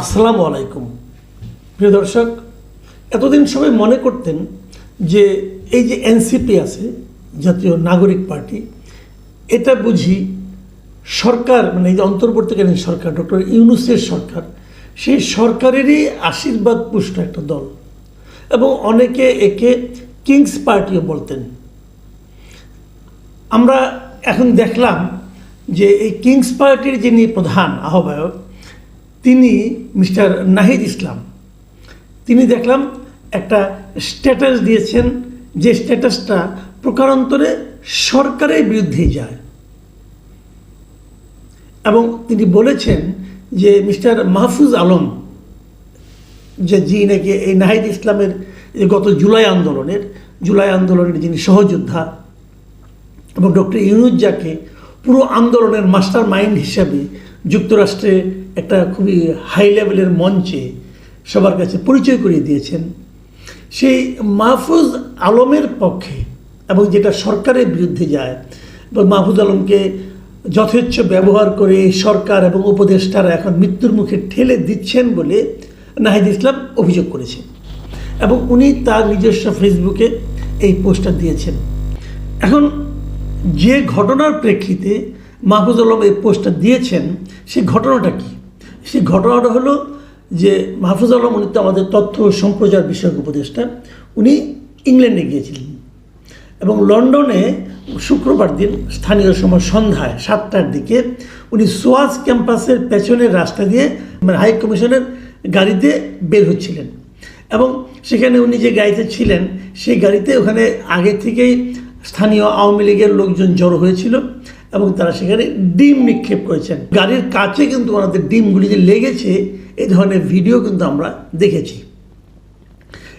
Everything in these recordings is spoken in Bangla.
আসসালামু আলাইকুম। প্রিয় দর্শক, এতদিন সবাই মনে করতেন যে এই যে এনসিপি আছে, জাতীয় নাগরিক পার্টি, এটা বুঝি সরকার মানে এই যে অন্তর্বর্তীকালীন সরকার, ডক্টর ইউনুসের সরকার, সেই সরকারেরই আশীর্বাদ পুষ্ট একটা দল। এবং অনেকে একে কিংস পার্টিও বলতেন। আমরা এখন দেখলাম যে এই কিংস পার্টির যিনি প্রধান আহ্বায়ক তিনি মিস্টার নাহিদ ইসলাম। তিনি দেখলাম একটা স্ট্যাটাস দিয়েছেন যে স্ট্যাটাসটা প্রকারান্তরে সরকারের বিরুদ্ধে যায়। এবং তিনি বলেছেন যে মিস্টার মাহফুজ আলম, যে যিনি নাকি এই নাহিদ ইসলামের গত জুলাই আন্দোলনের জুলাই আন্দোলনের যিনি সহযোদ্ধা এবং ডক্টর ইউনুজ্জাকে পুরো আন্দোলনের মাস্টার মাইন্ড হিসাবে যুক্তরাষ্ট্রে একটা খুবই হাই লেভেলের মঞ্চে সবার কাছে পরিচয় করিয়ে দিয়েছেন। সেই মাহফুজ আলমের পক্ষে এবং যেটা সরকারের বিরুদ্ধে যায়, এবং মাহফুজ আলমকে যথেচ্ছ ব্যবহার করে সরকার এবং উপদেষ্টারা এখন মৃত্যুর মুখে ঠেলে দিচ্ছেন বলে নাহিদ ইসলাম অভিযোগ করেছেন। এবং উনি তার নিজস্ব ফেসবুকে এই পোস্টার দিয়েছেন। এখন যে ঘটনার প্রেক্ষিতে মাহফুজ আলম এই পোস্টটা দিয়েছেন, সেই ঘটনাটা কি? সেই ঘটনাটা হলো যে মাহফুজ আলম, উনি তো আমাদের তথ্য সম্প্রচার বিষয়ক উপদেষ্টা, উনি ইংল্যান্ডে গিয়েছিলেন। এবং লন্ডনে শুক্রবার দিন স্থানীয় সময় সন্ধ্যায় সাতটার দিকে উনি সোয়াজ ক্যাম্পাসের পেছনের রাস্তা দিয়ে মানে হাই কমিশনের গাড়িতে বের হচ্ছিলেন। এবং সেখানে উনি যে গাড়িতে ছিলেন, সেই গাড়িতে ওখানে আগে থেকেই স্থানীয় আওয়ামী লীগের লোকজন জড়ো হয়েছিল। এবং তারা সেখানে ডিম নিক্ষেপ করেছেন। গাড়ির কাছে কিন্তু ওনাদের ডিমগুলি যে লেগেছে এই ধরনের ভিডিও কিন্তু আমরা দেখেছি।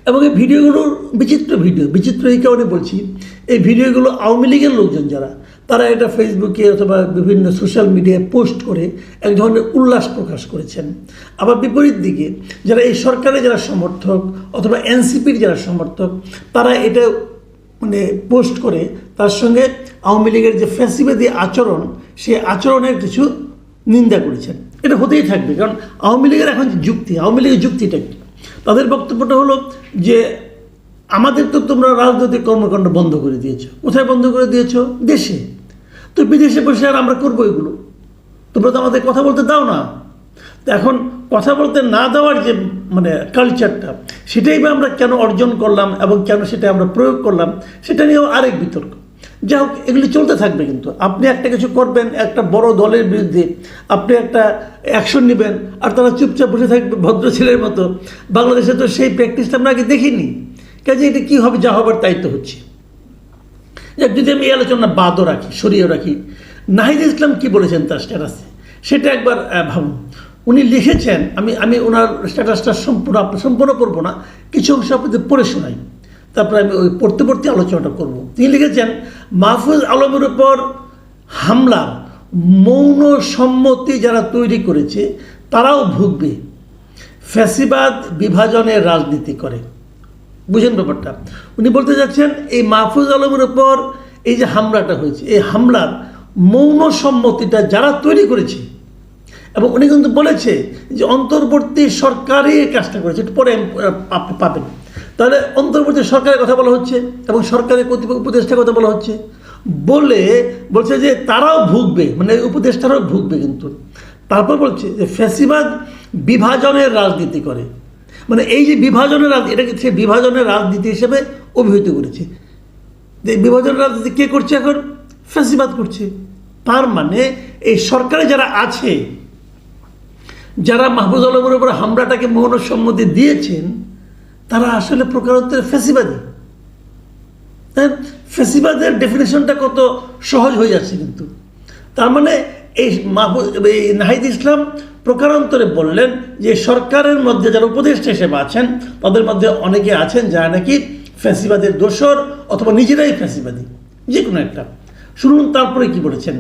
এবং এই ভিডিওগুলোর বিচিত্র ভিডিও, বিচিত্র এই কারণে বলছি, এই ভিডিওগুলো আওয়ামী লীগের লোকজন যারা, তারা এটা ফেসবুকে অথবা বিভিন্ন সোশ্যাল মিডিয়ায় পোস্ট করে এক ধরনের উল্লাস প্রকাশ করেছেন। আবার বিপরীত দিকে, যারা এই সরকারের যারা সমর্থক অথবা এনসিপির যারা সমর্থক, তারা এটা মানে পোস্ট করে, তার সঙ্গে আওয়ামী লীগের যে ফ্যাসিবাদী আচরণ, সেই আচরণের কিছু নিন্দা করেছেন। এটা হতেই থাকবে, কারণ আওয়ামী লীগের এখন যে যুক্তি, আওয়ামী লীগের যুক্তিটা কি? তাদের বক্তব্যটা হলো যে, আমাদের তো তোমরা রাজনৈতিক কর্মকাণ্ড বন্ধ করে দিয়েছ। কোথায় বন্ধ করে দিয়েছ? দেশে। তো বিদেশে বসে আর আমরা করব এগুলো? তোমরা তো আমাদের কথা বলতে দাও না। এখন কথা বলতে না দেওয়ার যে মানে কালচারটা সেটাই বা আমরা কেন অর্জন করলাম এবং কেন সেটা আমরা প্রয়োগ করলাম, সেটা নিয়েও আরেক বিতর্ক। যাই হোক এগুলি চলতে থাকবে কিন্তু। আপনি একটা কিছু করবেন একটা বড় দলের বিরুদ্ধে আপনি একটা অ্যাকশন নেবেন আর তারা চুপচাপ বসে থাকবে ভদ্র ছেলের মতো। বাংলাদেশে তো সেই প্র্যাকটিসটা আমরা আগে দেখিনি। কাজে এটা কী হবে যা হবার তাই তো হচ্ছে। যাক, যদি আমি এই আলোচনা বাদও রাখি সরিয়েও রাখি নাহিদ ইসলাম কি বলেছেন তার স্ট্যাটাসে সেটা একবার ভাবুন। উনি লিখেছেন আমি আমি ওনার স্ট্যাটাসটা সম্পূর্ণ সম্পূর্ণ করব না কিছু অংশ আপনাদের পড়ে শোনাই। তারপরে আমি ওই পড়তে পড়তে আলোচনাটা করব। তিনি লিখেছেন, মাহফুজ আলমের উপর হামলা, মৌন সম্মতি যারা তৈরি করেছে, তারাও ভুগবে। ফ্যাসিবাদ বিভাজনের রাজনীতি করে। বুঝেন ব্যাপারটা? উনি বলতে যাচ্ছেন, এই মাহফুজ আলমের উপর এই যে হামলাটা হয়েছে, এই হামলার মৌন সম্মতিটা যারা তৈরি করেছে, এবং উনি কিন্তু বলেছে যে অন্তর্বর্তী সরকারই কাজটা করেছে একটু পরে আপনি পাবেন। তাহলে অন্তর্বর্তী সরকারের কথা বলা হচ্ছে এবং সরকারের কর্তৃপক্ষ উপদেষ্টার কথা বলা হচ্ছে। বলে বলছে যে তারাও ভুগবে মানে উপদেষ্টারাও ভুগবে কিন্তু। তারপর বলছে যে ফ্যাসিবাদ বিভাজনের রাজনীতি করে। মানে এই যে বিভাজনের রাজনীতি, এটাকে সে বিভাজনের রাজনীতি হিসেবে অভিহিত করেছে। যে বিভাজনের রাজনীতি কে করছে এখন? ফ্যাসিবাদ করছে। তার মানে এই সরকারে যারা আছে, যারা মাহবুজ আলমের উপর হামলাটাকে মৌন সম্মতি দিয়েছেন তারা আসলে প্রকারান্তরে ফ্যাসিবাদী তাই ফ্যাসিবাদের ডেফিনেশনটা কত সহজ হয়ে যাচ্ছে কিন্তু। তার মানে এই মাহবুব, এই নাহিদ ইসলাম প্রকারান্তরে বললেন যে সরকারের মধ্যে যারা উপদেষ্টা হিসেবে আছেন, তাদের মধ্যে অনেকে আছেন যারা নাকি ফ্যাসিবাদের দোসর অথবা নিজেরাই ফ্যাসিবাদী যে কোনো একটা। শুনুন, তারপরে কি বলেছেন?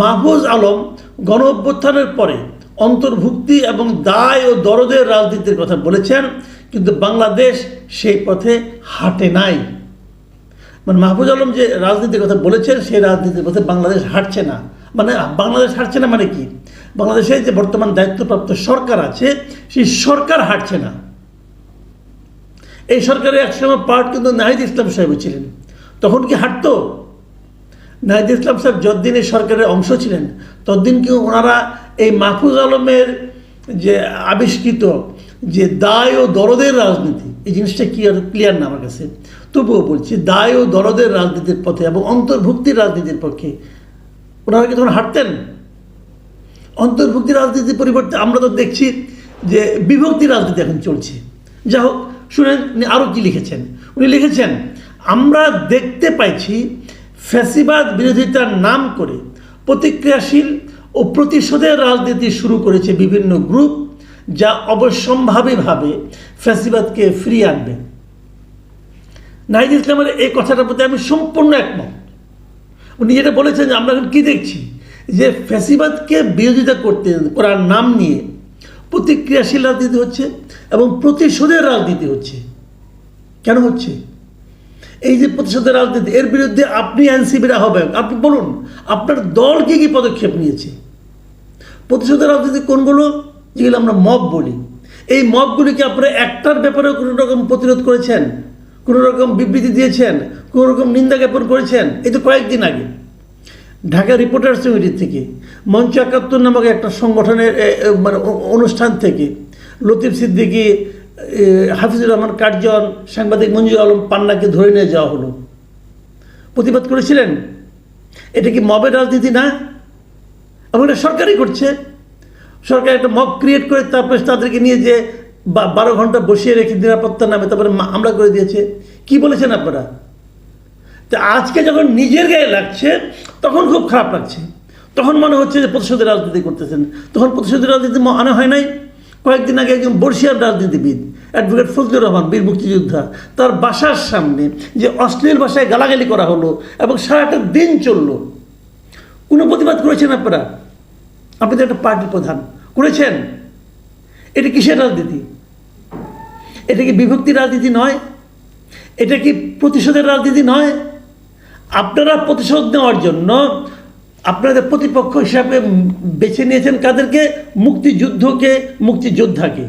মাহফুজ আলম গণ অভ্যুত্থানের পরে অন্তর্ভুক্তি এবং দায় ও দরদের রাজনীতির কথা বলেছেন। কিন্তু বাংলাদেশ সেই পথে হাঁটে নাই। মানে মাহফুজ আলম যে রাজনীতির কথা বলেছেন, সেই রাজনীতির পথে বাংলাদেশ হাঁটছে না। মানে বাংলাদেশ হাঁটছে না মানে কি? বাংলাদেশে যে বর্তমান দায়িত্বপ্রাপ্ত সরকার আছে, সেই সরকার হাঁটছে না। এই সরকারের একসময় পার্ট কিন্তু নাহিদ ইসলাম সাহেব ছিলেন। তখন কি হাঁটতো? নাহিদ ইসলাম সাহেব যতদিন এই সরকারের অংশ ছিলেন, ততদিন কি ওনারা এই মাহফুজ আলমের যে আবিষ্কৃত যে দায় ও দরদের রাজনীতি, এই জিনিসটা কি আর ক্লিয়ার না আমার কাছে। তবুও বলছি দায় ও দরদের রাজনীতির পথে এবং অন্তর্ভুক্তির রাজনীতির পক্ষে ওনারা কি তখন হাঁটতেন? অন্তর্ভুক্তি রাজনীতির পরিবর্তে আমরা তো দেখছি যে বিভক্তি রাজনীতি এখন চলছে। যা হোক, শুনেন আরও কী লিখেছেন? উনি লিখেছেন, আমরা দেখতে পাইছি ফ্যাসিবাদ বিরোধিতার নাম করে প্রতিক্রিয়াশীল ও প্রতিশোধের রাজনীতি শুরু করেছে বিভিন্ন গ্রুপ যা অবশ্যম্ভাবীভাবে ফ্যাসিবাদকে ফিরিয়ে আনবে। নাহিদ ইসলামের এই কথাটার প্রতি আমি সম্পূর্ণ একমত। উনি যেটা বলেছেন যে আমরা এখন কী দেখছি? যে ফ্যাসিবাদকে বিরোধিতা করতে, করার নাম নিয়ে প্রতিক্রিয়াশীল রাজনীতি হচ্ছে এবং প্রতিশোধের রাজনীতি হচ্ছে। কেন হচ্ছে? এই যে প্রতিশোধের রাজনীতি, এর বিরুদ্ধে আপনি এনসিবির আহ্বায়ক। আপনি বলুন, আপনার দল কী কী পদক্ষেপ নিয়েছে? প্রতিশোধের রাজনীতি কোনগুলো? যেগুলো আমরা মব বলি। এই মবগুলিকে আপনারা একটার ব্যাপারে কোনো রকম প্রতিরোধ করেছেন? কোনো রকম বিবৃতি দিয়েছেন? কোনো রকম নিন্দা জ্ঞাপন করেছেন? এই তো কয়েকদিন আগে। ঢাকা রিপোর্টার্স ইউনিটি থেকে, মঞ্চ একাত্তর নামক একটা সংগঠনের মানে অনুষ্ঠান থেকে, লতিফ সিদ্দিকী হাফিজুর রহমান কার্জন, সাংবাদিক মঞ্জুর আলম পান্নাকে ধরে নিয়ে যাওয়া হলো। প্রতিবাদ করেছিলেন? এটা কি মবের রাজনীতি না? এবং এটা সরকারই করছে? সরকার একটা মব ক্রিয়েট করে তারপরে তাদেরকে নিয়ে যে বারো ঘণ্টা বসিয়ে রেখে নিরাপত্তার নামে তারপরে হামলা করে দিয়েছে। কি বলেছেন আপনারা? তো আজকে যখন নিজের গায়ে লাগছে, তখন খুব খারাপ লাগছে। তখন মনে হচ্ছে যে প্রতিশোধের রাজনীতি করতেছেন। তখন প্রতিশোধের রাজনীতি মনে হয় নাই। কয়েকদিন আগে একজন বর্ষিয়ার রাজনীতিবিদ, অ্যাডভোকেট ফজলুর রহমান, বীর মুক্তিযোদ্ধা, তার বাসার সামনে যে অশ্লীল ভাষায় গালাগালি করা হলো এবং সারাটা দিন চলল, কোনো প্রতিবাদ করেছেন আপনারা? আপনি তো একটা পার্টির প্রধান। করেছেন। এটা কিসের রাজনীতি? এটা কি বিভক্তি রাজনীতি নয়? এটা কি প্রতিশোধের রাজনীতি নয়? আপনারা প্রতিশোধ নেওয়ার জন্য আপনাদের প্রতিপক্ষ হিসাবে বেছে নিয়েছেন কাদেরকে? মুক্তিযুদ্ধকে, মুক্তিযোদ্ধাকে।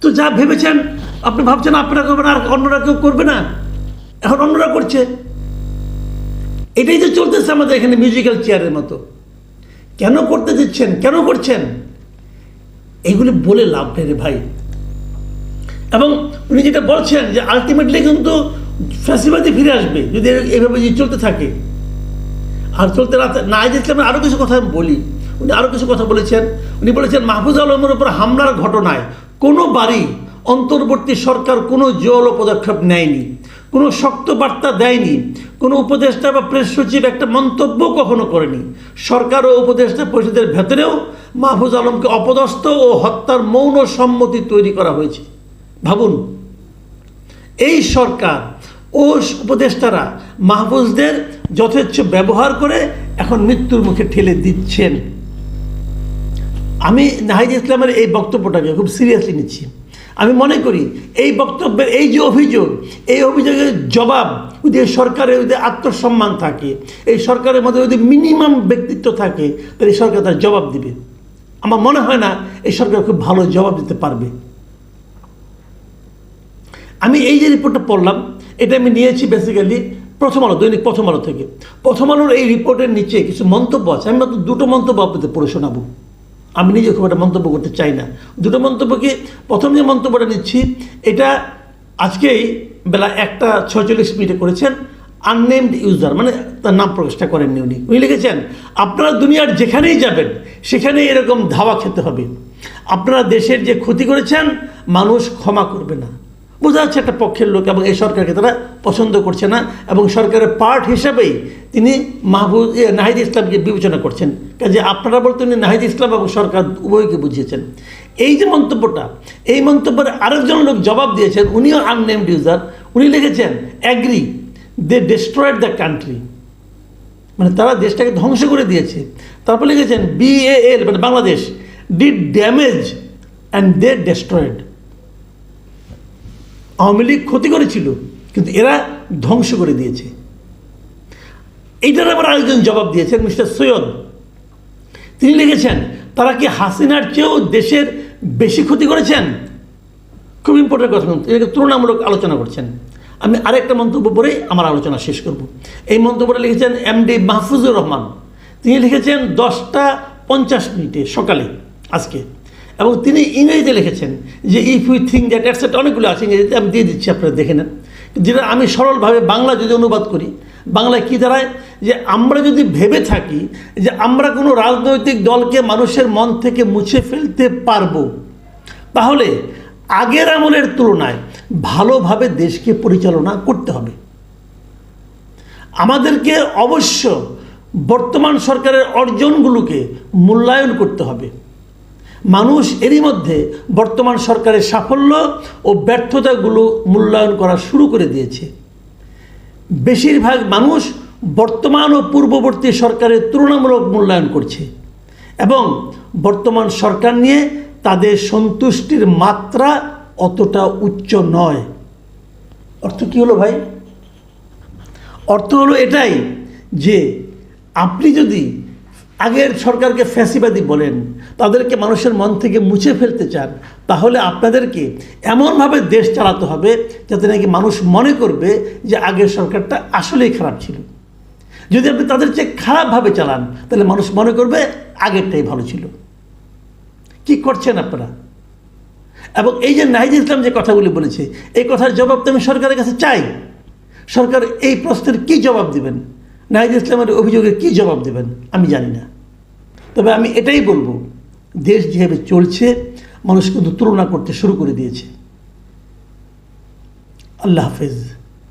তো যা ভেবেছেন, আপনি ভাবছেন আপনারা করবেন আর অন্যরা কেউ করবে না? এখন অন্যরা করছে। এটাই তো চলতেছে আমাদের এখানে মিউজিক্যাল চেয়ারের মতো। কেন করতে দিচ্ছেন? কেন করছেন? এইগুলি বলে লাভ নেই রে ভাই। এবং উনি যেটা বলছেন যে আলটিমেটলি কিন্তু ফ্যাসিবাদী ফিরে আসবে যদি এভাবে যদি চলতে থাকে। আর চলতে না ইসলামের আরও কিছু কথা বলি। উনি আরও কিছু কথা বলেছেন। উনি বলেছেন, মাহফুজ আলমের উপর হামলার ঘটনায় কোনো বাড়ি অন্তর্বর্তী সরকার কোনো জল পদক্ষেপ নেয়নি। কোনো শক্ত বার্তা দেয়নি, কোনো উপদেষ্টা বা প্রেস সচিব একটা মন্তব্য কখনো করেনি। সরকার ও উপদেষ্টা পরিষদের ভেতরেও মাহফুজ আলমকে অপদস্থ ও হত্যার মৌন সম্মতি তৈরি করা হয়েছে। ভাবুন, এই সরকার ও উপদেষ্টারা মাহফুজদের যথেচ্ছ ব্যবহার করে এখন মৃত্যুর মুখে ঠেলে দিচ্ছেন। আমি নাহিদ ইসলামের এই বক্তব্যটাকে খুব সিরিয়াসলি নিচ্ছি। আমি মনে করি, এই বক্তব্যের, এই যে অভিযোগ, এই অভিযোগের জবাব যদি সরকারের যদি আত্মসম্মান থাকে, এই সরকারের মধ্যে যদি মিনিমাম ব্যক্তিত্ব থাকে, তাহলে সরকার তার জবাব দিবে। আমার মনে হয় না এই সরকার খুব ভালো জবাব দিতে পারবে। আমি এই যে রিপোর্টটা পড়লাম, এটা আমি নিয়েছি বেসিক্যালি প্রথম আলো, দৈনিক প্রথম আলো থেকে। প্রথম আলোর এই রিপোর্টের নিচে কিছু মন্তব্য আছে, আমি মাত্র দুটো মন্তব্য আপনাদের পড়ে শোনাবো। আমি নিজে খুব একটা মন্তব্য করতে চাই না। দুটো মন্তব্যকে প্রথম যে মন্তব্যটা নিচ্ছি, এটা আজকেই বেলা একটা ছয়চল্লিশ মিনিটে করেছেন আননেমড ইউজার মানে তার নাম প্রকাশটা করেননি উনি। উনি লিখেছেন, আপনারা দুনিয়ার যেখানেই যাবেন, সেখানেই এরকম ধাওয়া খেতে হবে। আপনারা দেশের যে ক্ষতি করেছেন, মানুষ ক্ষমা করবে না। বোঝা যাচ্ছে একটা পক্ষের লোক এবং এই সরকারকে তারা পছন্দ করছে না এবং সরকারের পার্ট হিসাবেই তিনি মাহবুব নাহিদ ইসলামকে বিবেচনা করছেন। কাজে আপনারা বলতে উনি নাহিদ ইসলাম এবং সরকার উভয়কে বুঝিয়েছেন। এই যে মন্তব্যটা, এই মন্তব্যের আরেকজন লোক জবাব দিয়েছেন, উনিও আননেমড ইউজার উনি লিখেছেন agree they destroyed the country মানে তারা দেশটাকে ধ্বংস করে দিয়েছে। তারপর লিখেছেন বিএএল মানে Bangladesh did damage and they destroyed Awami League ক্ষতি করেছিল, কিন্তু এরা ধ্বংস করে দিয়েছে। এইটার আবার আরেকজন জবাব দিয়েছেন, মিস্টার সৈয়দ। তিনি লিখেছেন, তারা কি হাসিনার চেয়েও দেশের বেশি ক্ষতি করেছেন? খুব ইম্পর্টেন্ট কথা এটাকে তুলনামূলক আলোচনা করছেন। আমি আরেকটা মন্তব্য পরেই আমার আলোচনা শেষ করব। এই মন্তব্যটা লিখেছেন এমডি মাহফুজুর রহমান। তিনি লিখেছেন, দশটা পঞ্চাশ মিনিটে সকালে, আজকে। এবং তিনি ইংরেজিতে লিখেছেন যে ইফ ইউ থিঙ্ক দ্যাট অ্যাটসেট অনেকগুলো আছে ইংরেজিতে, আমি দিয়ে দিচ্ছি আপনারা দেখে নেন। যেটা আমি সরলভাবে বাংলা যদি অনুবাদ করি, বাংলায় কী দাঁড়ায়? যে, আমরা যদি ভেবে থাকি যে, আমরা কোনো রাজনৈতিক দলকে মানুষের মন থেকে মুছে ফেলতে পারব, তাহলে আগের আমলের তুলনায় ভালোভাবে দেশকে পরিচালনা করতে হবে। আমাদেরকে অবশ্য বর্তমান সরকারের অর্জনগুলোকে মূল্যায়ন করতে হবে। মানুষ এরই মধ্যে বর্তমান সরকারের সাফল্য ও ব্যর্থতাগুলো মূল্যায়ন করা শুরু করে দিয়েছে। বেশিরভাগ মানুষ বর্তমান ও পূর্ববর্তী সরকারের তুলনামূলক মূল্যায়ন করছে এবং বর্তমান সরকার নিয়ে তাদের সন্তুষ্টির মাত্রা অতটা উচ্চ নয়। অর্থ কী হলো ভাই? অর্থ হলো এটাই যে আপনি যদি আগের সরকারকে ফ্যাসিবাদী বলেন, তাদেরকে মানুষের মন থেকে মুছে ফেলতে চান, তাহলে আপনাদেরকে এমনভাবে দেশ চালাতে হবে যাতে নাকি মানুষ মনে করবে যে আগের সরকারটা আসলেই খারাপ ছিল। যদি আপনি তাদের চেয়ে খারাপভাবে চালান, তাহলে মানুষ মনে করবে আগেরটাই ভালো ছিল। কি করছেন আপনারা? এবং এই যে নাহিদ ইসলাম যে কথাগুলি বলেছে, এই কথার জবাব তো আমি সরকারের কাছে চাই। সরকার এই প্রশ্নের কি জবাব দিবেন? নাহিদ ইসলামের অভিযোগের কি জবাব দেবেন? আমি জানি না। তবে আমি এটাই বলব, দেশ যেভাবে চলছে, মানুষ কিন্তু তুলনা করতে শুরু করে দিয়েছে। আল্লাহ হাফেজ।